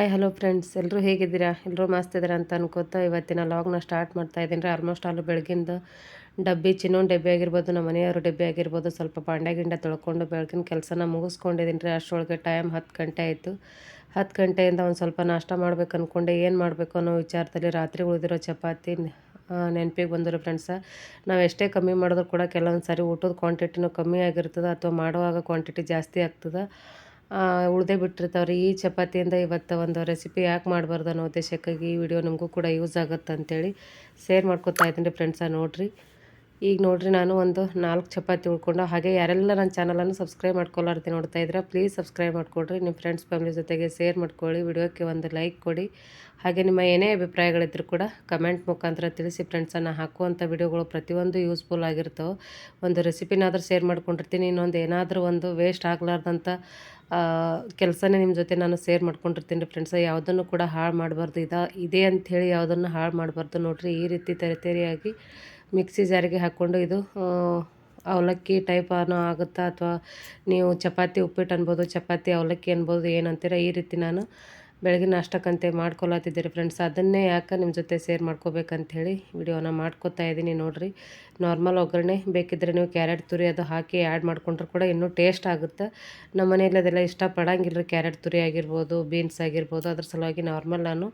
hi hello friends ಎಲ್ಲರೂ ಹೇಗಿದ್ದೀರಾ? ಎಲ್ಲರೂ ಮಸ್ತ್ ಇದ್ದೀರಾ ಅಂತ ಅನ್ಕೋತಾ ಇವತ್ತಿನ ಲಾಗ್ನ ಸ್ಟಾರ್ಟ್ ಮಾಡ್ತಾ ಇದ್ದೀನಿ. ರೀ ಆಲ್ಮೋಸ್ಟ್ ಆಲ್ ಬೆಳಗಿಂದ ಡಬ್ಬಿ, ಚಿನ್ನೋನ್ ಡಬ್ಬಿ ಆಗಿರ್ಬೋದು, ನಮ್ಮ ಮನೆಯವರು ಡಬ್ಬಿ ಆಗಿರ್ಬೋದು, ಸ್ವಲ್ಪ ಬಾಂಡೆ ಗಿಂಡೆ ತೊಳ್ಕೊಂಡು ಬೆಳಗಿನ ಕೆಲಸನ ಮುಗಿಸ್ಕೊಂಡಿದ್ದೀನಿ ರೀ. ಅಷ್ಟರೊಳಗೆ ಟೈಮ್ ಹತ್ತು ಗಂಟೆ ಆಯಿತು. ಹತ್ತು ಗಂಟೆಯಿಂದ ಒಂದು ಸ್ವಲ್ಪ ನಾಷ್ಟ ಮಾಡ್ಬೇಕು ಅಂದ್ಕೊಂಡೆ ಏನು ಮಾಡಬೇಕು ಅನ್ನೋ ವಿಚಾರದಲ್ಲಿ ರಾತ್ರಿ ಉಳಿದಿರೋ ಚಪಾತಿ ನೆನಪಿಗೆ ಬಂದರು ಫ್ರೆಂಡ್ಸ ನಾವು ಎಷ್ಟೇ ಕಮ್ಮಿ ಮಾಡಿದ್ರು ಕೂಡ ಕೆಲವೊಂದು ಸಾರಿ ಊಟದ ಕ್ವಾಂಟಿಟಿನೂ ಕಮ್ಮಿ ಆಗಿರ್ತದೆ ಅಥವಾ ಮಾಡುವಾಗ ಕ್ವಾಂಟಿಟಿ ಜಾಸ್ತಿ ಆಗ್ತದೆ. ಉಳ್ದೇ ಬಿಟ್ಟಿರ್ತಾವ್ರಿ. ಈ ಚಪಾತಿಯಿಂದ ಇವತ್ತು ಒಂದು ರೆಸಿಪಿ ಯಾಕೆ ಮಾಡಬಾರ್ದು ಅನ್ನೋ ಉದ್ದೇಶಕ್ಕಾಗಿ ಈ ವಿಡಿಯೋ ನಿಮಗೂ ಕೂಡ ಯೂಸ್ ಆಗುತ್ತೆ ಅಂತೇಳಿ ಶೇರ್ ಮಾಡ್ಕೊತಾ ಇದ್ದೀನಿ ರೀ ಫ್ರೆಂಡ್ಸ ನೋಡಿರಿ. ಈಗ ನೋಡಿರಿ ನಾನು ಒಂದು ನಾಲ್ಕು ಚಪಾತಿ ಉಳ್ಕೊಂಡು, ಹಾಗೆ ಯಾರೆಲ್ಲ ನನ್ನ ಚಾನಲನ್ನು ಸಬ್ಸ್ಕ್ರೈಬ್ ಮಾಡ್ಕೊಳ್ಳಾರ್ದೆ ನೋಡ್ತಾ ಇದ್ರೆ ಪ್ಲೀಸ್ ಸಬ್ಸ್ಕ್ರೈಬ್ ಮಾಡ್ಕೊಳ್ರಿ. ನಿಮ್ಮ ಫ್ರೆಂಡ್ಸ್ ಫ್ಯಾಮಿಲಿ ಜೊತೆಗೆ ಶೇರ್ ಮಾಡ್ಕೊಳ್ಳಿ. ವಿಡಿಯೋಕ್ಕೆ ಒಂದು ಲೈಕ್ ಕೊಡಿ. ಹಾಗೆ ನಿಮ್ಮ ಏನೇ ಅಭಿಪ್ರಾಯಗಳಿದ್ರೂ ಕೂಡ ಕಮೆಂಟ್ ಮುಖಾಂತರ ತಿಳಿಸಿ ಫ್ರೆಂಡ್ಸನ್ನು ಹಾಕುವಂಥ ವಿಡಿಯೋಗಳು ಪ್ರತಿಯೊಂದು ಯೂಸ್ಫುಲ್ ಆಗಿರ್ತವೆ. ಒಂದು ರೆಸಿಪಿನಾದರೂ ಶೇರ್ ಮಾಡ್ಕೊಂಡಿರ್ತೀನಿ. ಇನ್ನೊಂದು ಏನಾದರೂ ಒಂದು ವೇಸ್ಟ್ ಆಗಲಾರ್ದಂಥ ಕೆಲಸನೇ ನಿಮ್ಮ ಜೊತೆ ನಾನು ಶೇರ್ ಮಾಡ್ಕೊಂಡಿರ್ತೀನಿ ಫ್ರೆಂಡ್ಸ ಯಾವುದನ್ನು ಕೂಡ ಹಾಳು ಮಾಡಬಾರ್ದು. ಇದ, ಇದೆ ಅಂಥೇಳಿ ಯಾವುದನ್ನು ಹಾಳು ಮಾಡಬಾರ್ದು ನೋಡಿರಿ. ಈ ರೀತಿ ತೆರೆತೆರಿಯಾಗಿ ಮಿಕ್ಸಿ ಜಾರಿಗೆ ಹಾಕ್ಕೊಂಡು ಇದು ಅವಲಕ್ಕಿ ಟೈಪ್ ಅನ್ನೋ ಆಗುತ್ತಾ ಅಥವಾ ನೀವು ಚಪಾತಿ ಉಪ್ಪಿಟ್ಟು ಅನ್ಬೋದು, ಚಪಾತಿ ಅವಲಕ್ಕಿ ಅನ್ಬೋದು ಏನಂತೀರ, ಈ ರೀತಿ ನಾನು ಬೆಳಗಿನ ನಾಷ್ಟಕ್ಕಂತೆ ಮಾಡ್ಕೊಳತ್ತಿದ್ದೀರಿ ಫ್ರೆಂಡ್ಸ್ ಅದನ್ನೇ ಯಾಕೆ ನಿಮ್ಮ ಜೊತೆ ಶೇರ್ ಹೇಳಿ ವಿಡಿಯೋನ ಮಾಡ್ಕೋತಾ ಇದ್ದೀನಿ ನೋಡಿರಿ. ನಾರ್ಮಲ್ ಒಗ್ಗರಣೆ ಬೇಕಿದ್ದರೆ ನೀವು ಕ್ಯಾರೆಟ್ ತುರಿ ಅದು ಹಾಕಿ ಆ್ಯಡ್ ಮಾಡ್ಕೊಂಡ್ರೂ ಕೂಡ ಇನ್ನೂ ಟೇಸ್ಟ್ ಆಗುತ್ತೆ. ನಮ್ಮ ಮನೆಯಲ್ಲಿ ಅದೆಲ್ಲ ಇಷ್ಟಪಡಂಗಿಲ್ಲ ರೀ ಕ್ಯಾರೆಟ್ ತುರಿ ಆಗಿರ್ಬೋದು ಬೀನ್ಸ್ ಆಗಿರ್ಬೋದು. ಅದ್ರ ಸಲುವಾಗಿ ನಾರ್ಮಲ್ ನಾನು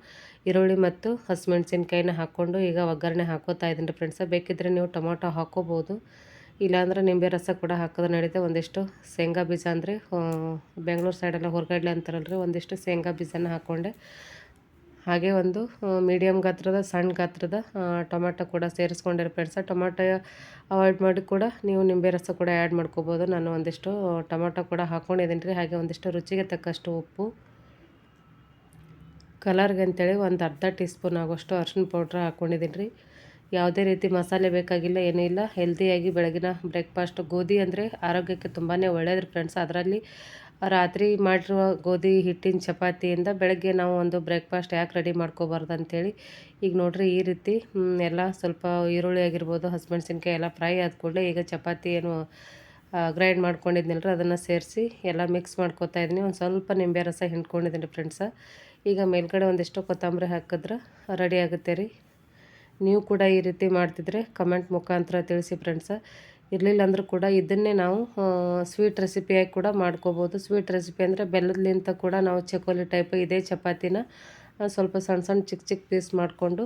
ಈರುಳ್ಳಿ ಮತ್ತು ಹಸಿಮೆಣ್ಸಿನ್ಕಾಯಿನ ಹಾಕ್ಕೊಂಡು ಈಗ ಒಗ್ಗರಣೆ ಹಾಕೋತಾ ಇದ್ದೀನಿ ರೀ ಫ್ರೆಂಡ್ಸ ಬೇಕಿದ್ದರೆ ನೀವು ಟೊಮೊಟೊ ಹಾಕೋಬೋದು. ಇಲ್ಲಾಂದ್ರೆ ನಿಂಬೆ ರಸ ಕೂಡ ಹಾಕೋದು ನಡೀತೆ. ಒಂದಿಷ್ಟು ಶೇಂಗಾ ಬೀಜ ಅಂದರೆ ಬೆಂಗಳೂರು ಸೈಡೆಲ್ಲ ಹೊರಗಡ್ಲೆ ಅಂತಾರಲ್ರಿ, ಒಂದಿಷ್ಟು ಶೇಂಗಾ ಬೀಜನ ಹಾಕ್ಕೊಂಡೆ ಹಾಗೆ ಒಂದು ಮೀಡಿಯಮ್ ಗಾತ್ರದ, ಸಣ್ಣ ಗಾತ್ರದ ಟೊಮೆಟೊ ಕೂಡ ಸೇರಿಸ್ಕೊಂಡಿರೋ ಫ್ರೆಂಡ್ಸ ಟೊಮೆಟೊ ಅವಾಯ್ಡ್ ಮಾಡಿ ಕೂಡ ನೀವು ನಿಂಬೆ ರಸ ಕೂಡ ಆ್ಯಡ್ ಮಾಡ್ಕೋಬೋದು. ನಾನು ಒಂದಿಷ್ಟು ಟೊಮೆಟೊ ಕೂಡ ಹಾಕ್ಕೊಂಡಿದ್ದೀನಿ ರೀ. ಹಾಗೆ ಒಂದಿಷ್ಟು ರುಚಿಗೆ ತಕ್ಕಷ್ಟು ಉಪ್ಪು. ಕಲರ್ಗೆ ಅಂತೇಳಿ ಒಂದು ಅರ್ಧ ಟೀ ಸ್ಪೂನ್ ಆಗೋಷ್ಟು ಅರ್ಶಿನ ಪೌಡ್ರ್ ಹಾಕ್ಕೊಂಡಿದ್ದೀನಿ ರೀ. ಯಾವುದೇ ರೀತಿ ಮಸಾಲೆ ಬೇಕಾಗಿಲ್ಲ, ಏನೂ ಇಲ್ಲ. ಹೆಲ್ದಿಯಾಗಿ ಬೆಳಗಿನ ಬ್ರೇಕ್ಫಾಸ್ಟ್ ಗೋಧಿ ಅಂದರೆ ಆರೋಗ್ಯಕ್ಕೆ ತುಂಬಾ ಒಳ್ಳೆಯದು ಫ್ರೆಂಡ್ಸ್ ಅದರಲ್ಲಿ ರಾತ್ರಿ ಮಾಡಿರುವ ಗೋಧಿ, ಹಿಟ್ಟಿನ ಚಪಾತಿಯಿಂದ ಬೆಳಗ್ಗೆ ನಾವು ಒಂದು ಬ್ರೇಕ್ಫಾಸ್ಟ್ ಯಾಕೆ ರೆಡಿ ಮಾಡ್ಕೋಬಾರ್ದು ಅಂಥೇಳಿ ಈಗ ನೋಡಿರಿ ಈ ರೀತಿ ಎಲ್ಲ ಸ್ವಲ್ಪ ಈರುಳ್ಳಿ ಆಗಿರ್ಬೋದು, ಹಸಿಮೆಣ್ಸಿನ್ಕಾಯಿ ಎಲ್ಲ ಫ್ರೈ ಆದ ಕೂಡಲೇ ಈಗ ಚಪಾತಿ ಏನು ಗ್ರೈಂಡ್ ಮಾಡ್ಕೊಂಡಿದ್ನಲ್ರಿ, ಅದನ್ನು ಸೇರಿಸಿ ಎಲ್ಲ ಮಿಕ್ಸ್ ಮಾಡ್ಕೊತಾ ಇದ್ದೀನಿ ಒಂದು ಸ್ವಲ್ಪ ನಿಂಬೆ ರಸ ಹಿಂಡ್ಕೊಂಡಿದ್ದೀನಿ ಫ್ರೆಂಡ್ಸ ಈಗ ಮೇಲ್ಗಡೆ ಒಂದಿಷ್ಟು ಕೊತ್ತಂಬರಿ ಹಾಕಿದ್ರೆ ರೆಡಿ ಆಗುತ್ತೆ ರೀ. ನೀವು ಕೂಡ ಈ ರೀತಿ ಮಾಡ್ತಿದ್ರೆ ಕಮೆಂಟ್ ಮುಖಾಂತರ ತಿಳಿಸಿ ಫ್ರೆಂಡ್ಸ ಇರಲಿಲ್ಲ ಅಂದರೂ ಕೂಡ ಇದನ್ನೇ ನಾವು ಸ್ವೀಟ್ ರೆಸಿಪಿಯಾಗಿ ಕೂಡ ಮಾಡ್ಕೋಬೋದು. ಸ್ವೀಟ್ ರೆಸಿಪಿ ಅಂದರೆ ಬೆಲ್ಲದಲಿಂತ ಕೂಡ ನಾವು ಚಕೋಲಿ ಟೈಪ್ ಇದೇ ಚಪಾತಿನ ಸ್ವಲ್ಪ ಸಣ್ಣ ಸಣ್ಣ ಚಿಕ್ಕ ಚಿಕ್ಕ ಪೀಸ್ ಮಾಡಿಕೊಂಡು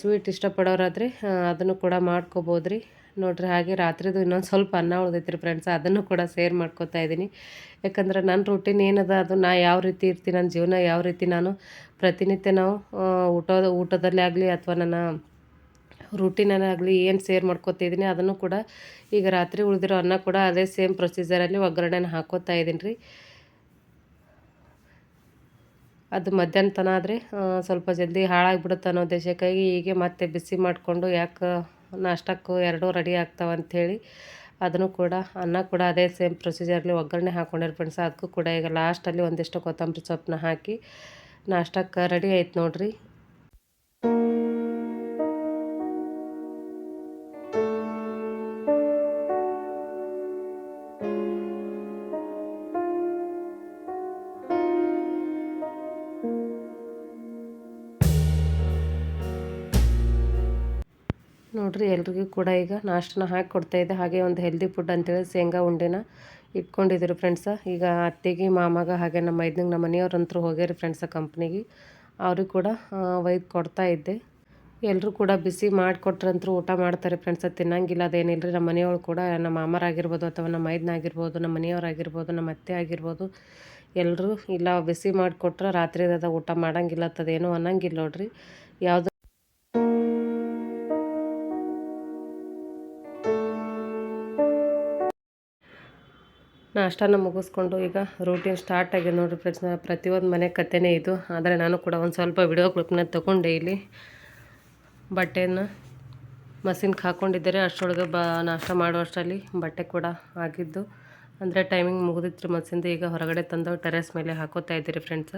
ಸ್ವೀಟ್ ಇಷ್ಟಪಡೋರಾದರೆ ಅದನ್ನು ಕೂಡ ಮಾಡ್ಕೋಬೋದು ರೀ ನೋಡಿರಿ ಹಾಗೆ ರಾತ್ರಿದು ಇನ್ನೊಂದು ಸ್ವಲ್ಪ ಅನ್ನ ಉಳ್ದೈತ್ರಿ ಫ್ರೆಂಡ್ಸ್ ಅದನ್ನು ಕೂಡ ಶೇರ್ ಮಾಡ್ಕೋತಾ ಇದ್ದೀನಿ. ಯಾಕಂದ್ರೆ ನನ್ನ ರೂಟೀನ್ ಏನದ, ಅದು ನಾ ಯಾವ ರೀತಿ ಇರ್ತೀನಿ ನನ್ನ ಜೀವನ ಯಾವ ರೀತಿ ನಾನು ಪ್ರತಿನಿತ್ಯ ನಾವು ಊಟ ಊಟದಲ್ಲೇ ಆಗಲಿ ಅಥವಾ ನನ್ನ ರೂಟೀನನ್ನಾಗಲಿ ಏನು ಶೇರ್ ಮಾಡ್ಕೊತಿದ್ದೀನಿ ಅದನ್ನು ಕೂಡ ಈಗ ರಾತ್ರಿ ಉಳಿದಿರೋ ಅನ್ನ ಕೂಡ ಅದೇ ಸೇಮ್ ಪ್ರೊಸೀಜರಲ್ಲಿ ಒಗ್ಗರಣೆನ ಹಾಕೋತಾ ಇದ್ದೀನಿ ರೀ. ಅದು ಮಧ್ಯಾಹ್ನ ತನ ಆದರೆ ಸ್ವಲ್ಪ ಜಲ್ದಿ ಹಾಳಾಗಿಬಿಡುತ್ತೆ ಅನ್ನೋ ಉದ್ದೇಶಕ್ಕಾಗಿ ಹೀಗೆ ಮತ್ತೆ ಬಿಸಿ ಮಾಡಿಕೊಂಡು ಯಾಕೆ ನಾಷ್ಟಕ್ಕೂ ಎರಡೂ ರೆಡಿ ಆಗ್ತಾವೆ ಅಂಥೇಳಿ ಅದನ್ನು ಕೂಡ, ಅನ್ನ ಕೂಡ ಅದೇ ಸೇಮ್ ಪ್ರೊಸೀಜರ್ಲಿ ಒಗ್ಗರಣೆ ಹಾಕ್ಕೊಂಡಿರೋ ಫ್ರೆಂಡ್ಸ್. ಅದಕ್ಕೂ ಕೂಡ ಈಗ ಲಾಸ್ಟಲ್ಲಿ ಒಂದಿಷ್ಟು ಕೊತ್ತಂಬರಿ ಸೊಪ್ಪನ್ನ ಹಾಕಿ ನಾಷ್ಟಕ್ಕೆ ರೆಡಿ ಆಯ್ತು ನೋಡಿರಿ. ನೋಡಿರಿ, ಎಲ್ರಿಗೂ ಕೂಡ ಈಗ ನಾಷ್ಟನ ಹಾಕಿ ಕೊಡ್ತಾಯಿದ್ದೆ ಹಾಗೆ ಒಂದು ಹೆಲ್ದಿ ಫುಡ್ ಅಂತೇಳಿ ಶೇಂಗಾ ಉಂಡೆನ ಇಟ್ಕೊಂಡಿದ್ರು ಫ್ರೆಂಡ್ಸ ಈಗ ಅತ್ತೆಗೆ, ಮಾಮಾಗ, ಹಾಗೆ ನಮ್ಮ ಮೈದ್ನಂಗೆ ನಮ್ಮ ಮನೆಯವ್ರಂತರೂ ಹೋಗ್ಯಾರಿ ಫ್ರೆಂಡ್ಸ ಕಂಪ್ನಿಗೆ ಅವ್ರಿಗೆ ಕೂಡ ಒಯ್ದು ಕೊಡ್ತಾ ಇದ್ದೆ. ಎಲ್ಲರೂ ಕೂಡ ಬಿಸಿ ಮಾಡಿಕೊಟ್ರಂತರೂ ಊಟ ಮಾಡ್ತಾರೆ ಫ್ರೆಂಡ್ಸ ತಿನ್ನಂಗಿಲ್ಲ ಅದೇನಿಲ್ಲ ರೀ ನಮ್ಮ ಮನೆಯವ್ರು ಕೂಡ ನಮ್ಮ ಮಾಮರಾಗಿರ್ಬೋದು ಅಥವಾ ನಮ್ಮ ಮೈದನಾಗಿರ್ಬೋದು ನಮ್ಮ ಮನೆಯವರಾಗಿರ್ಬೋದು, ನಮ್ಮ ಅತ್ತೆ ಆಗಿರ್ಬೋದು. ಎಲ್ಲರೂ ಇಲ್ಲ ಬಿಸಿ ಮಾಡಿಕೊಟ್ರೆ ರಾತ್ರಿದಾದ ಊಟ ಮಾಡಂಗಿಲ್ಲ ಅಂತದೇನು ಅನ್ನಂಗಿಲ್ಲ ನೋಡ್ರಿ. ಯಾವುದು ನಾಷ್ಟನ ಮುಗಿಸ್ಕೊಂಡು ಈಗ ರೂಟೀನ್ ಸ್ಟಾರ್ಟ್ ಆಗಿದೆ ನೋಡಿರಿ ಫ್ರೆಂಡ್ಸ್ ಪ್ರತಿಯೊಂದು ಮನೆ ಕಥೆನೇ ಇದು. ಆದರೆ ನಾನು ಕೂಡ ಒಂದು ಸ್ವಲ್ಪ ವಿಡಿಯೋ ಕ್ಲಿಪ್ನ ತೊಗೊಂಡೆ ಇಲ್ಲಿ. ಬಟ್ಟೆಯನ್ನು ಮಸಿನ್ಗೆ ಹಾಕ್ಕೊಂಡಿದ್ದರೆ ಅಷ್ಟರೊಳಗೆ ಬ, ನಾಷ್ಟ ಮಾಡುವಷ್ಟರಲ್ಲಿ ಬಟ್ಟೆ ಕೂಡ ಆಗಿದ್ದು. ಅಂದರೆ ಟೈಮಿಂಗ್ ಮುಗಿದಿತ್ತು ಮಸಿಂದ ಈಗ ಹೊರಗಡೆ ತಂದು ಟೆರೆಸ್ ಮೇಲೆ ಹಾಕೋತಾ ಇದ್ದೀರಿ ಫ್ರೆಂಡ್ಸ್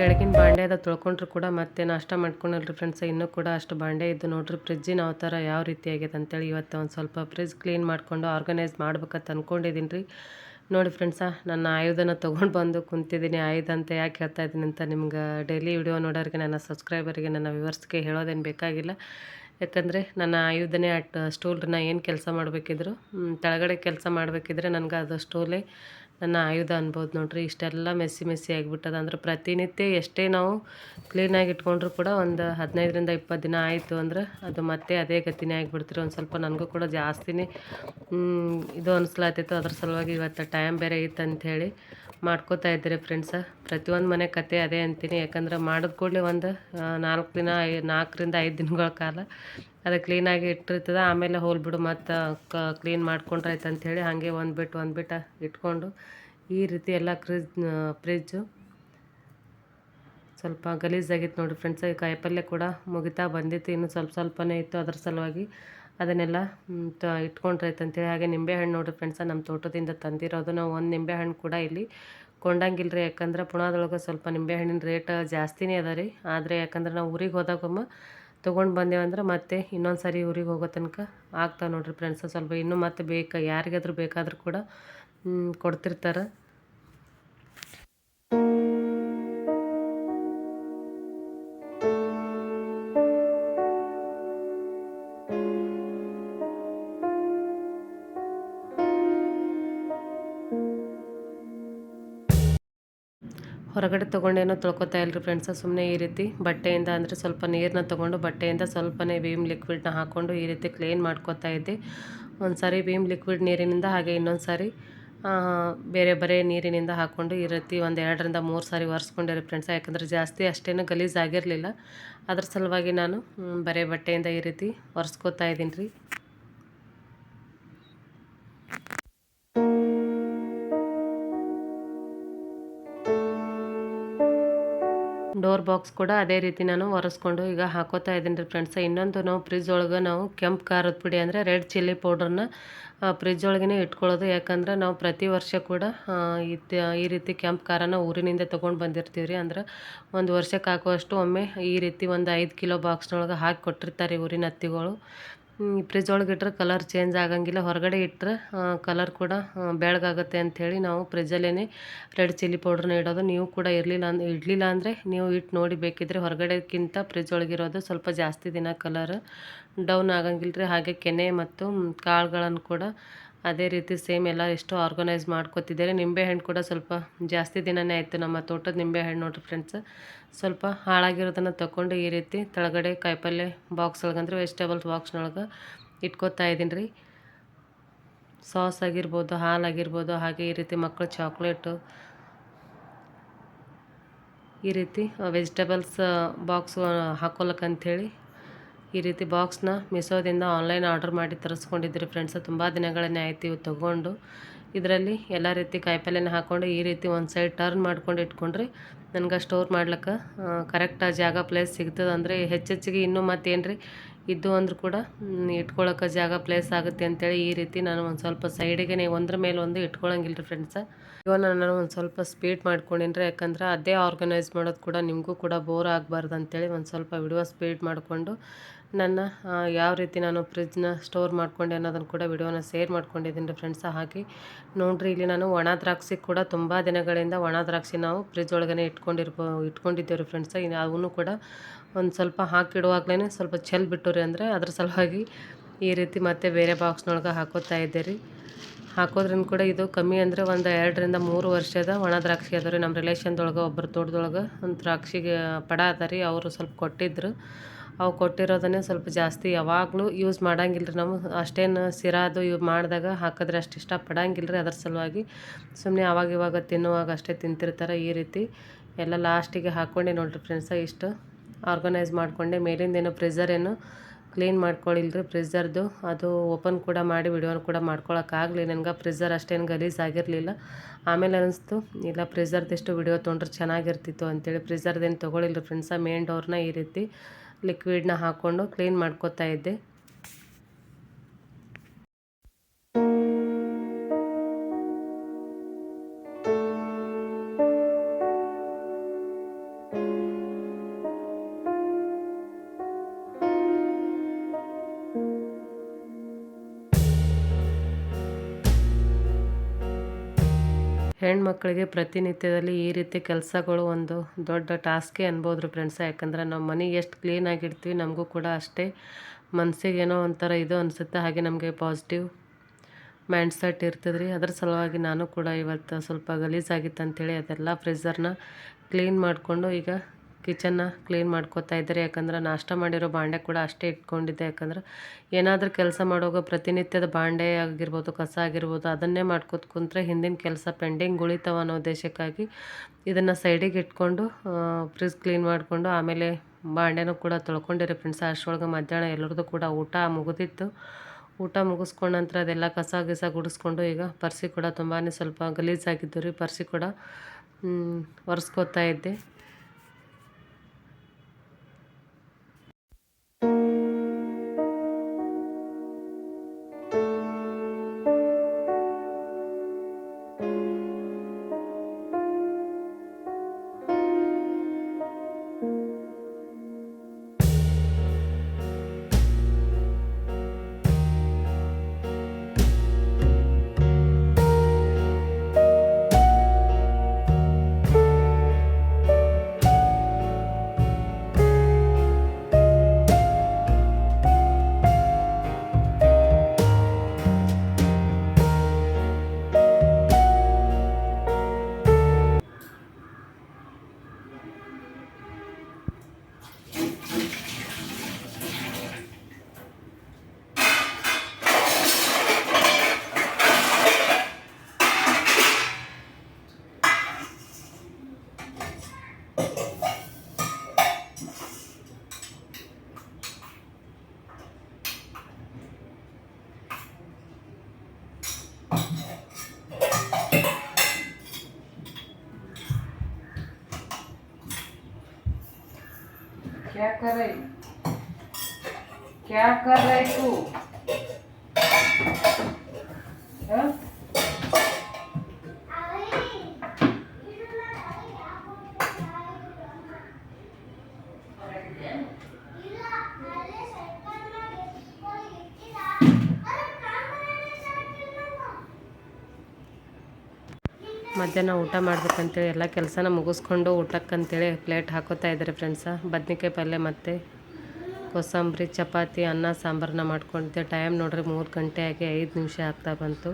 ಬೆಳಗಿನ ಬಾಂಡೆ ಅದ ತೊಳ್ಕೊಂಡ್ರು ಕೂಡ ಮತ್ತೆ ನಾಷ್ಟ ಮಾಡ್ಕೊಂಡಲ್ರಿ ಫ್ರೆಂಡ್ಸ್ ಇನ್ನೂ ಕೂಡ ಅಷ್ಟು ಬಾಂಡೆ ಇದ್ದು ನೋಡ್ರಿ ಫ್ರಿಜ್ಜಿನ ಅವತಾರ ಯಾವ ರೀತಿ ಆಗ್ಯದ ಅಂತೇಳಿ ಇವತ್ತು ಒಂದು ಸ್ವಲ್ಪ ಫ್ರಿಜ್ ಕ್ಲೀನ್ ಮಾಡಿಕೊಂಡು ಆರ್ಗನೈಸ್ ಮಾಡ್ಬೇಕಂತ ಅಂದ್ಕೊಂಡಿದ್ದೀನಿ ರೀ ನೋಡಿ ಫ್ರೆಂಡ್ಸ ನನ್ನ ಆಯುಧನ ತೊಗೊಂಡು ಬಂದು ಕುಂತಿದ್ದೀನಿ ಆಯುಧ ಅಂತ ಯಾಕೆ ಹೇಳ್ತಾ ಇದ್ದೀನಿ ಅಂತ ನಿಮ್ಗೆ ಡೈಲಿ ವಿಡಿಯೋ ನೋಡೋರಿಗೆ, ನನ್ನ ಸಬ್ಸ್ಕ್ರೈಬರಿಗೆ ನನ್ನ ವ್ಯೂವರ್ಸ್ಗೆ ಹೇಳೋದೇನು ಬೇಕಾಗಿಲ್ಲ. ಯಾಕಂದರೆ ನನ್ನ ಆಯುಧನೇ ಅಟ್ ಸ್ಟೂಲ್ನ ಏನು ಕೆಲಸ ಮಾಡಬೇಕಿದ್ರು ಕೆಳಗಡೆ ಕೆಲಸ ಮಾಡಬೇಕಿದ್ರೆ ನನಗೆ ಅದು ಸ್ಟೂಲೇ ನನ್ನ ಆಯುಧ ಅನ್ಬೋದು ನೋಡ್ರಿ. ಇಷ್ಟೆಲ್ಲ ಮೆಸ್ಸಿ ಮೆಸ್ಸಿ ಆಗಿಬಿಟ್ಟದ. ಅಂದ್ರೆ ಪ್ರತಿನಿತ್ಯ ಎಷ್ಟೇ ನಾವು ಕ್ಲೀನಾಗಿ ಇಟ್ಕೊಂಡ್ರೂ ಕೂಡ ಒಂದು ಹದಿನೈದರಿಂದ ಇಪ್ಪತ್ತು ದಿನ ಆಯಿತು ಅಂದ್ರೆ ಅದು ಮತ್ತೆ ಅದೇ ಗತಿನೇ ಆಗಿಬಿಡ್ತೀರಿ ಒಂದು ಸ್ವಲ್ಪ ನನಗೂ ಕೂಡ ಜಾಸ್ತಿನೇ ಇದು ಅನಿಸ್ಲಾತಿತ್ತು. ಅದ್ರ ಸಲುವಾಗಿ ಇವತ್ತು ಟೈಮ್ ಬೇರೆ ಇತ್ತು ಅಂಥೇಳಿ ಮಾಡ್ಕೋತಾ ಇದ್ದೀರಿ ಫ್ರೆಂಡ್ಸ ಪ್ರತಿಯೊಂದು ಮನೆ ಕತೆ ಅದೇ ಅಂತೀನಿ. ಯಾಕಂದ್ರೆ ಮಾಡಿದ ಕೂಡಲೇ ಒಂದು ನಾಲ್ಕು ದಿನ, ಐ, ನಾಲ್ಕರಿಂದ ಐದು ದಿನಗಳ ಕಾಲ ಅದು ಕ್ಲೀನಾಗಿ ಇಟ್ಟಿರ್ತದೆ. ಆಮೇಲೆ ಹೋಲ್ಬಿಡು ಮತ್ತು, ಕ ಕ್ಲೀನ್ ಮಾಡ್ಕೊಂಡ್ರೆ ಆಯ್ತು ಅಂಥೇಳಿ ಹಾಗೆ ಒಂದು ಬಿಟ್ಟು ಒಂದು ಬಿಟ್ಟು ಇಟ್ಕೊಂಡು ಈ ರೀತಿ ಎಲ್ಲ ಕ್ರಿಜ್ ಫ್ರಿಜ್ಜು ಸ್ವಲ್ಪ ಗಲೀಜಾಗಿತ್ತು ನೋಡಿ ಫ್ರೆಂಡ್ಸ್ ಈ ಕಾಯಿಪಲ್ಯ ಕೂಡ ಮುಗಿತಾ ಬಂದಿತ್ತು. ಇನ್ನು ಸ್ವಲ್ಪ ಸ್ವಲ್ಪನೇ ಇತ್ತು ಅದ್ರ ಸಲುವಾಗಿ. ಅದನ್ನೆಲ್ಲ ತ ಇಟ್ಕೊಂಡ್ರೈತೆ ಅಂತೇಳಿ ಹಾಗೆ ನಿಂಬೆಹಣ್ಣು ನೋಡಿರಿ ಫ್ರೆಂಡ್ಸ ನಮ್ಮ ತೋಟದಿಂದ ತಂದಿರೋದು. ನಾವು ಒಂದು ನಿಂಬೆಹಣ್ಣು ಕೂಡ ಇಲ್ಲಿ ಕೊಂಡಂಗಿಲ್ಲ ರೀ ಯಾಕಂದ್ರೆ ಪುಣಾದೊಳಗೆ ಸ್ವಲ್ಪ ನಿಂಬೆಹಣ್ಣಿನ ರೇಟ್ ಜಾಸ್ತಿನೇ ಅದ ರೀ. ಆದರೆ ಯಾಕಂದ್ರೆ ನಾವು ಊರಿಗೆ ಹೋದಾಗೊಮ್ಮ ತೊಗೊಂಡು ಬಂದೇವಂದ್ರೆ ಮತ್ತೆ ಇನ್ನೊಂದು ಸಾರಿ ಊರಿಗೆ ಹೋಗೋ ತನಕ ಆಗ್ತಾವೆ ನೋಡಿರಿ ಫ್ರೆಂಡ್ಸ್ ಸ್ವಲ್ಪ ಇನ್ನೂ ಮತ್ತೆ ಬೇಕು, ಯಾರಿಗಾದ್ರೂ ಬೇಕಾದರೂ ಕೂಡ ಕೊಡ್ತಿರ್ತಾರೆ. ಹೊರಗಡೆ ತೊಗೊಂಡೇನೋ ತೊಳ್ಕೊತಾ ಇಲ್ಲರಿ ಫ್ರೆಂಡ್ಸ್ ಸುಮ್ಮನೆ ಈ ರೀತಿ ಬಟ್ಟೆಯಿಂದ ಅಂದರೆ ಸ್ವಲ್ಪ ನೀರನ್ನ ತೊಗೊಂಡು ಬಟ್ಟೆಯಿಂದ ಸ್ವಲ್ಪನೇ ವೀಮ್ ಲಿಕ್ವಿಡ್ನ ಹಾಕ್ಕೊಂಡು ಈ ರೀತಿ ಕ್ಲೀನ್ ಮಾಡ್ಕೊತಾ ಇದ್ದೆ. ಒಂದು ಸಾರಿ ವೀಮ್ ಲಿಕ್ವಿಡ್ ನೀರಿನಿಂದ ಹಾಗೆ ಇನ್ನೊಂದು ಸಾರಿ ಬೇರೆ ಬರೇ ನೀರಿನಿಂದ ಹಾಕ್ಕೊಂಡು ಈ ರೀತಿ ಒಂದು ಎರಡರಿಂದ ಮೂರು ಸಾರಿ ಒರೆಸ್ಕೊಂಡಿರಿ ಫ್ರೆಂಡ್ಸ್ ಯಾಕಂದರೆ ಜಾಸ್ತಿ ಅಷ್ಟೇನು ಗಲೀಜಾಗಿರಲಿಲ್ಲ. ಅದ್ರ ಸಲುವಾಗಿ ನಾನು ಬರೇ ಬಟ್ಟೆಯಿಂದ ಈ ರೀತಿ ಒರೆಸ್ಕೋತಾ ಇದ್ದೀನಿ ರೀ. ಡೋರ್ ಬಾಕ್ಸ್ ಕೂಡ ಅದೇ ರೀತಿ ನಾನು ಒರೆಸ್ಕೊಂಡು ಈಗ ಹಾಕೋತಾ ಇದ್ದೀನಿ ರೀ ಫ್ರೆಂಡ್ಸ್. ಇನ್ನೊಂದು ನಾವು ಫ್ರಿಜ್ ಒಳಗೆ ನಾವು ಕೆಂಪು ಖಾರದ ಪುಡಿ ಅಂದರೆ ರೆಡ್ ಚಿಲ್ಲಿ ಪೌಡ್ರನ್ನ ಫ್ರಿಜ್ ಒಳಗೇ ಇಟ್ಕೊಳ್ಳೋದು. ಯಾಕಂದ್ರೆ ನಾವು ಪ್ರತಿ ವರ್ಷ ಕೂಡ ಈ ರೀತಿ ಕೆಂಪು ಖಾರನ ಊರಿನಿಂದ ತೊಗೊಂಡು ಬಂದಿರ್ತೀವಿ ರೀ. ಅಂದ್ರೆ ಒಂದು ವರ್ಷಕ್ಕೆ ಹಾಕುವಷ್ಟು ಒಮ್ಮೆ ಈ ರೀತಿ ಒಂದು ಐದು ಕಿಲೋ ಬಾಕ್ಸ್ನೊಳಗೆ ಹಾಕಿ ಕೊಟ್ಟಿರ್ತಾರೆ ಊರಿನ ಹತ್ತಿಗಳು ಫ್ರಿಜ್ ಒಳಗೆ ಇಟ್ಟರೆ ಕಲರ್ ಚೇಂಜ್ ಆಗಂಗಿಲ್ಲ. ಹೊರಗಡೆ ಇಟ್ಟರೆ ಕಲರ್ ಕೂಡ ಬೆಳಗಾಗುತ್ತೆ ಅಂಥೇಳಿ ನಾವು ಫ್ರಿಜ್ಜಲ್ಲೇ ರೆಡ್ ಚಿಲ್ಲಿ ಪೌಡ್ರನ್ನ ಇಡೋದು. ನೀವು ಕೂಡ ಇರಲಿಲ್ಲ ಅಂದ್, ಇಡಲಿಲ್ಲ ಅಂದರೆ ನೀವು ಇಟ್ಟು ನೋಡಿ ಬೇಕಿದ್ರೆ ಹೊರಗಡೆಕ್ಕಿಂತ ಫ್ರಿಜ್ ಒಳಗಿರೋದು ಸ್ವಲ್ಪ ಜಾಸ್ತಿ ದಿನ ಕಲರ್ ಡೌನ್ ಆಗಂಗಿಲ್ಲ ರೀ ಹಾಗೆ ಕೆನೆ ಮತ್ತು ಕಾಳುಗಳನ್ನು ಕೂಡ ಅದೇ ರೀತಿ ಸೇಮ್ ಎಲ್ಲ ಎಷ್ಟು ಆರ್ಗನೈಸ್ ಮಾಡ್ಕೊತಿದ್ದಾರೆ. ನಿಂಬೆಹಣ್ಣು ಕೂಡ ಸ್ವಲ್ಪ ಜಾಸ್ತಿ ದಿನವೇ ಆಯಿತು ನಮ್ಮ ತೋಟದ ನಿಂಬೆಹಣ್ಣು ನೋಡಿರಿ ಫ್ರೆಂಡ್ಸ್ ಸ್ವಲ್ಪ ಹಾಳಾಗಿರೋದನ್ನು ತಗೊಂಡು ಈ ರೀತಿ ತಳಗಡೆ ಕಾಯಿಪಲ್ಯ ಬಾಕ್ಸ್ ಒಳಗಂದ್ರೆ ವೆಜಿಟೇಬಲ್ಸ್ ಬಾಕ್ಸ್ನೊಳಗೆ ಇಟ್ಕೋತಾ ಇದ್ದೀನಿ ರೀ ಸಾಸ್ ಆಗಿರ್ಬೋದು ಹಾಲು ಆಗಿರ್ಬೋದು ಹಾಗೆ ಈ ರೀತಿ ಮಕ್ಕಳು ಚಾಕ್ಲೇಟು ಈ ರೀತಿ ವೆಜಿಟೇಬಲ್ಸ್ ಬಾಕ್ಸ್ ಹಾಕೋಲಕ್ಕಂಥೇಳಿ ಈ ರೀತಿ ಬಾಕ್ಸ್ನ ಮಿಸೋದಿಂದ ಆನ್ಲೈನ್ ಆರ್ಡರ್ ಮಾಡಿ ತರಿಸ್ಕೊಂಡಿದ್ದೀರಿ ಫ್ರೆಂಡ್ಸ್. ತುಂಬ ದಿನಗಳನ್ನೇ ಆಯ್ತು ಇವು ತೊಗೊಂಡು. ಇದರಲ್ಲಿ ಎಲ್ಲ ರೀತಿ ಕಾಯಿಪಲ್ಯನ ಹಾಕ್ಕೊಂಡು ಈ ರೀತಿ ಒಂದು ಸೈಡ್ ಟರ್ನ್ ಮಾಡ್ಕೊಂಡು ಇಟ್ಕೊಂಡ್ರೆ ನನಗೆ ಸ್ಟೋರ್ ಮಾಡ್ಲಿಕ್ಕೆ ಕರೆಕ್ಟಾಗಿ ಜಾಗ ಪ್ಲೇಸ್ ಸಿಗ್ತದೆ ಅಂದರೆ ಹೆಚ್ಚೆಚ್ಚಿಗೆ ಇನ್ನೂ ಮತ್ತೇನು ರೀ ಇದ್ದು ಅಂದರೂ ಕೂಡ ಇಟ್ಕೊಳಕ್ಕೆ ಜಾಗ ಪ್ಲೇಸ್ ಆಗುತ್ತೆ ಅಂತೇಳಿ ಈ ರೀತಿ ನಾನು ಒಂದು ಸ್ವಲ್ಪ ಸೈಡಿಗೆ ಒಂದ್ರ ಮೇಲೆ ಒಂದು ಇಟ್ಕೊಳ್ಳೋಂಗಿಲ್ಲ ರೀ ಫ್ರೆಂಡ್ಸ. ಇವಾಗ ನಾನು ಒಂದು ಸ್ವಲ್ಪ ಸ್ಪೀಡ್ ಮಾಡ್ಕೊಂಡಿನ್ರಿ, ಯಾಕಂದ್ರೆ ಅದೇ ಆರ್ಗನೈಸ್ ಮಾಡೋದು ಕೂಡ ನಿಮಗೂ ಕೂಡ ಬೋರ್ ಆಗಬಾರ್ದು ಅಂತೇಳಿ ಒಂದು ಸ್ವಲ್ಪ ವಿಡಿಯೋ ಸ್ಪೀಡ್ ಮಾಡಿಕೊಂಡು ನನ್ನ ಯಾವ ರೀತಿ ನಾನು ಫ್ರಿಜ್ನ ಸ್ಟೋರ್ ಮಾಡ್ಕೊಂಡೆ ಅನ್ನೋದನ್ನು ಕೂಡ ವಿಡಿಯೋನ ಶೇರ್ ಮಾಡ್ಕೊಂಡಿದ್ದೀನಿ ಫ್ರೆಂಡ್ಸ ಹಾಕಿ ನೋಡಿರಿ, ಇಲ್ಲಿ ನಾನು ಒಣ ದ್ರಾಕ್ಷಿ ಕೂಡ ತುಂಬ ದಿನಗಳಿಂದ ಒಣ ದ್ರಾಕ್ಷಿ ನಾವು ಫ್ರಿಜ್ ಒಳಗನೆ ಇಟ್ಕೊಂಡಿರ್ಬೋ, ಇಟ್ಕೊಂಡಿದ್ದೇವೆ ಫ್ರೆಂಡ್ಸ ಇನ್ನು ಅವನು ಕೂಡ ಒಂದು ಸ್ವಲ್ಪ ಹಾಕಿಡುವಾಗಲೇ ಸ್ವಲ್ಪ ಚೆಲ್ ಬಿಟ್ಟು ರೀ ಅಂದರೆ ಅದ್ರ ಸಲುವಾಗಿ ಈ ರೀತಿ ಮತ್ತೆ ಬೇರೆ ಬಾಕ್ಸ್ನೊಳಗೆ ಹಾಕೋತಾ ಇದ್ದೆ ರೀ. ಹಾಕೋದ್ರಿಂದ ಕೂಡ ಇದು ಕಮ್ಮಿ ಅಂದರೆ ಒಂದು ಎರಡರಿಂದ ಮೂರು ವರ್ಷದ ಒಣ ದ್ರಾಕ್ಷಿ ಅದ ರೀ. ನಮ್ಮ ರಿಲೇಷನ್ದೊಳಗೆ ಒಬ್ಬರು ತೋಟದೊಳಗೆ ಒಂದು ದ್ರಾಕ್ಷಿಗೆ ಪಡ ಅದ ರೀ. ಅವರು ಸ್ವಲ್ಪ ಕೊಟ್ಟಿದ್ದರು ಅವು ಕೊಟ್ಟಿರೋದನ್ನೇ ಸ್ವಲ್ಪ ಜಾಸ್ತಿ ಯಾವಾಗಲೂ ಯೂಸ್ ಮಾಡಂಗಿಲ್ಲ ರೀ ನಾವು. ಅಷ್ಟೇನು ಸಿರಾ ಅದು ಇವು ಮಾಡಿದಾಗ ಹಾಕಿದ್ರೆ ಅಷ್ಟು ಇಷ್ಟಪಡಂಗಿಲ್ಲ ರೀ ಅದ್ರ ಸಲುವಾಗಿ. ಸುಮ್ಮನೆ ಆವಾಗ ಇವಾಗ ತಿನ್ನುವಾಗ ಅಷ್ಟೇ ತಿಂತಿರ್ತಾರೆ ಈ ರೀತಿ. ಎಲ್ಲ ಲಾಸ್ಟಿಗೆ ಹಾಕ್ಕೊಂಡೆ ನೋಡಿರಿ ಫ್ರೆಂಡ್ಸ ಇಷ್ಟು. ಆರ್ಗನೈಸ್ ಮಾಡಿಕೊಂಡೆ. ಮೇಲಿಂದ ಏನು ಪ್ರೆಸರ್ ಏನು ಕ್ಲೀನ್ ಮಾಡ್ಕೊಳ್ಳಿಲ್ರಿ ಫ್ರಿಜ್ಜರ್ದು ಅದು ಓಪನ್ ಕೂಡ ಮಾಡಿ ವಿಡಿಯೋನ ಕೂಡ ಮಾಡ್ಕೊಳಕ್ಕಾಗಲಿ ನನಗೆ ಫ್ರಿಜ್ಜರ್ ಅಷ್ಟೇನು ಗಲೀಜ್ ಆಗಿರಲಿಲ್ಲ. ಆಮೇಲೆ ಅನಿಸ್ತು, ಇಲ್ಲ ಫ್ರಿಜ್ಜರ್ದಿಷ್ಟು ವಿಡಿಯೋ ತೊಗೊಂಡ್ರೆ ಚೆನ್ನಾಗಿರ್ತಿತ್ತು ಅಂತೇಳಿ. ಫ್ರಿಜ್ಜರ್ದೇನು ತೊಗೊಳಿಲ್ಲ ಫ್ರೆಂಡ್ಸ ಮೇನ್ ಡೋರ್ನ ಈ ರೀತಿ. ಲಿಕ್ವಿಡ್ನ ಹಾಕ್ಕೊಂಡು ಕ್ಲೀನ್ ಮಾಡ್ಕೋತಾ ಇದ್ದೆ. ಹೆಣ್ಮಕ್ಳಿಗೆ ಪ್ರತಿನಿತ್ಯದಲ್ಲಿ ಈ ರೀತಿ ಕೆಲಸಗಳು ಒಂದು ದೊಡ್ಡ ಟಾಸ್ಕೇ ಅನ್ಬೋದು ಫ್ರೆಂಡ್ಸ್ ಫ್ರೆಂಡ್ಸ ಯಾಕಂದ್ರೆ ನಾವು ಮನೆ ಎಷ್ಟು ಕ್ಲೀನಾಗಿಡ್ತೀವಿ ನಮಗೂ ಕೂಡ ಅಷ್ಟೇ ಮನಸ್ಸಿಗೆ ಏನೋ ಒಂಥರ ಇದು ಅನಿಸುತ್ತೆ, ಹಾಗೆ ನಮಗೆ ಪಾಸಿಟಿವ್ ಮೈಂಡ್ ಸೆಟ್ ಇರ್ತದೆ ರೀ ಅದ್ರ ಸಲುವಾಗಿ ನಾನು ಕೂಡ ಇವತ್ತು ಸ್ವಲ್ಪ ಗಲೀಜಾಗಿತ್ತು ಅಂಥೇಳಿ ಅದೆಲ್ಲ ಫ್ರಿಜ್ಜರ್ನ ಕ್ಲೀನ್ ಮಾಡಿಕೊಂಡು ಈಗ ಕಿಚನ್ನ ಕ್ಲೀನ್ ಮಾಡ್ಕೋತಾ ಇದ್ದಾರೆ. ಯಾಕಂದ್ರೆ ನಾಷ್ಟ ಮಾಡಿರೋ ಬಾಂಡೆ ಕೂಡ ಅಷ್ಟೇ ಇಟ್ಕೊಂಡಿದ್ದೆ. ಯಾಕಂದ್ರೆ ಏನಾದರೂ ಕೆಲಸ ಮಾಡುವಾಗ ಪ್ರತಿನಿತ್ಯದ ಬಾಂಡೆ ಆಗಿರ್ಬೋದು, ಕಸ ಆಗಿರ್ಬೋದು, ಅದನ್ನೇ ಮಾಡ್ಕೋತ ಕುಂತ್ರೆ ಹಿಂದಿನ ಕೆಲಸ ಪೆಂಡಿಂಗ್ ಉಳಿತಾವ ಅನ್ನೋ ಉದ್ದೇಶಕ್ಕಾಗಿ ಇದನ್ನು ಸೈಡಿಗೆ ಇಟ್ಕೊಂಡು ಫ್ರಿಜ್ ಕ್ಲೀನ್ ಮಾಡಿಕೊಂಡು, ಆಮೇಲೆ ಬಾಂಡೆನೂ ಕೂಡ ತೊಳ್ಕೊಂಡಿರಿ ಫ್ರೆಂಡ್ಸ್. ಅಷ್ಟರೊಳಗೆ ಮಧ್ಯಾಹ್ನ ಎಲ್ಲರದ್ದು ಕೂಡ ಊಟ ಮುಗಿದಿತ್ತು. ಊಟ ಮುಗಿಸ್ಕೊಂಡ ನಂತರ ಅದೆಲ್ಲ ಕಸ ಗಿಸ ಗುಡಿಸ್ಕೊಂಡು ಈಗ ಪರ್ಸಿ ಕೂಡ ತುಂಬಾ ಸ್ವಲ್ಪ ಗಲೀಜಾಗಿದ್ದು ರೀ. ಪರ್ಸಿ ಕೂಡ ಒರೆಸ್ಕೋತಾ ಇದ್ದೆ. ಮಧ್ಯಾಹ್ನ ಊಟ ಮಾಡ್ಬೇಕಂತೇಳಿ ಎಲ್ಲ ಕೆಲಸನ ಮುಗಿಸ್ಕೊಂಡು ಊಟಕ್ಕಂತೇಳಿ ಪ್ಲೇಟ್ ಹಾಕೋತಾ ಇದ್ದಾರೆ ಫ್ರೆಂಡ್ಸ ಬದ್ನಿಕಾಯಿ ಪಲ್ಯ ಮತ್ತು ಕೋಸಂಬರಿ ಚಪಾತಿ ಅನ್ನ ಸಾಂಬಾರನ್ನ ಮಾಡ್ಕೊಂಡಿದ್ದೆ. ಟೈಮ್ ನೋಡ್ರಿ ಮೂರು ಗಂಟೆ ಆಗಿ ಐದು ನಿಮಿಷ ಆಗ್ತಾ ಬಂತು.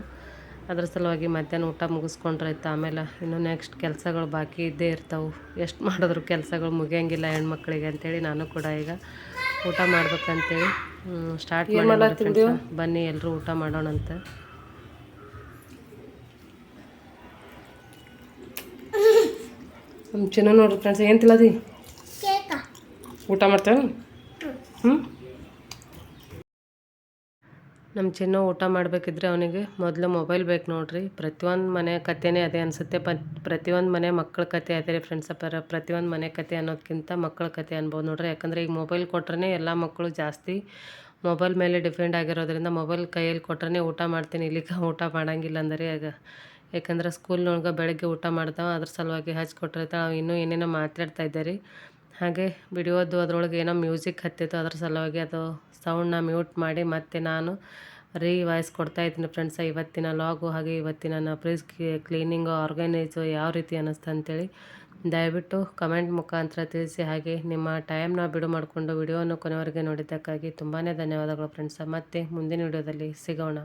ಅದ್ರ ಸಲುವಾಗಿ ಮಧ್ಯಾಹ್ನ ಊಟ ಮುಗಿಸ್ಕೊಂಡ್ರಾಯ್ತು. ಆಮೇಲೆ ಇನ್ನು ನೆಕ್ಸ್ಟ್ ಕೆಲಸಗಳು ಬಾಕಿ ಇದ್ದೇ ಇರ್ತಾವೆ. ಎಷ್ಟು ಮಾಡಿದ್ರು ಕೆಲಸಗಳು ಮುಗಿಯಂಗಿಲ್ಲ ಹೆಣ್ಮಕ್ಳಿಗೆ ಅಂತೇಳಿ ನಾನು ಕೂಡ ಈಗ ಊಟ ಮಾಡ್ಬೇಕಂತೇಳಿ ಸ್ಟಾರ್ಟ್ ಮಾಡಿ ಬನ್ನಿ ಎಲ್ಲರೂ ಊಟ ಮಾಡೋಣಂತ. ನಮ್ಮ ಚಿನ್ನ ನೋಡ್ರಿ ಫ್ರೆಂಡ್ಸ್ ಏನು ತಿಲ್ಲದಿ ಊಟ ಮಾಡ್ತೇವೆ ನಮ್ಮ ಚಿನ್ನ ಊಟ ಮಾಡಬೇಕಿದ್ರೆ ಅವನಿಗೆ ಮೊದಲು ಮೊಬೈಲ್ ಬೇಕು ನೋಡ್ರಿ. ಪ್ರತಿಯೊಂದು ಮನೆ ಕಥೆನೇ ಅದೇ ಅನಿಸುತ್ತೆ. ಪ, ಪ್ರತಿಯೊಂದು ಮನೆ ಮಕ್ಕಳ ಕತೆ ಅದೇ ರೀ ಫ್ರೆಂಡ್ಸ್ ಅಪ್ಪ ಪ್ರತಿಯೊಂದು ಮನೆ ಕತೆ ಅನ್ನೋದಕ್ಕಿಂತ ಮಕ್ಕಳ ಕತೆ ಅನ್ಬೋದು ನೋಡ್ರಿ. ಯಾಕಂದರೆ ಈಗ ಮೊಬೈಲ್ ಕೊಟ್ರೇ ಎಲ್ಲ ಮಕ್ಕಳು ಜಾಸ್ತಿ ಮೊಬೈಲ್ ಮೇಲೆ ಡಿಪೆಂಡ್ ಆಗಿರೋದ್ರಿಂದ ಮೊಬೈಲ್ ಕೈಯಲ್ಲಿ ಕೊಟ್ರೆ ಊಟ ಮಾಡ್ತೀನಿ. ಇಲ್ಲಿಗೆ ಊಟ ಮಾಡೋಂಗಿಲ್ಲ ಅಂದರೆ ಆಗ. ಯಾಕಂದ್ರೆ ಸ್ಕೂಲ್ನೊಳಗೆ ಬೆಳಗ್ಗೆ ಊಟ ಮಾಡ್ತಾವೆ. ಅದ್ರ ಸಲುವಾಗಿ ಹಚ್ಕೊಟ್ಟಿರ್ತಾಳೆ ಅವ ಇನ್ನೂ ಏನೇನೋ ಮಾತಾಡ್ತಾ ಇದ್ದಾರೆ. ರೀ ಹಾಗೆ ವಿಡಿಯೋದು ಅದರೊಳಗೆ ಏನೋ ಮ್ಯೂಸಿಕ್ ಹತ್ತಿತ್ತು ಅದ್ರ ಸಲುವಾಗಿ ಅದು ಸೌಂಡನ್ನ ಮ್ಯೂಟ್ ಮಾಡಿ ಮತ್ತೆ ನಾನು ರೀ ವಾಯ್ಸ್ ಕೊಡ್ತಾ ಇದ್ದೀನಿ ಫ್ರೆಂಡ್ಸ ಇವತ್ತಿನ ಲಾಗು ಹಾಗೆ ಇವತ್ತಿನ ನನ್ನ ಪ್ರೀಸ್ ಕ್ಲೀನಿಂಗು ಆರ್ಗನೈಸು ಯಾವ ರೀತಿ ಅನ್ನಿಸ್ತು ಅಂತೇಳಿ ದಯವಿಟ್ಟು ಕಮೆಂಟ್ ಮುಖಾಂತರ ತಿಳಿಸಿ. ಹಾಗೆ ನಿಮ್ಮ ಟೈಮ್ನ ಬಿಡು ಮಾಡಿಕೊಂಡು ವಿಡಿಯೋನ ಕೊನೆವರೆಗೆ ನೋಡಿದ್ದಕ್ಕಾಗಿ ತುಂಬಾ ಧನ್ಯವಾದಗಳು ಫ್ರೆಂಡ್ಸ ಮತ್ತೆ ಮುಂದಿನ ವಿಡಿಯೋದಲ್ಲಿ ಸಿಗೋಣ.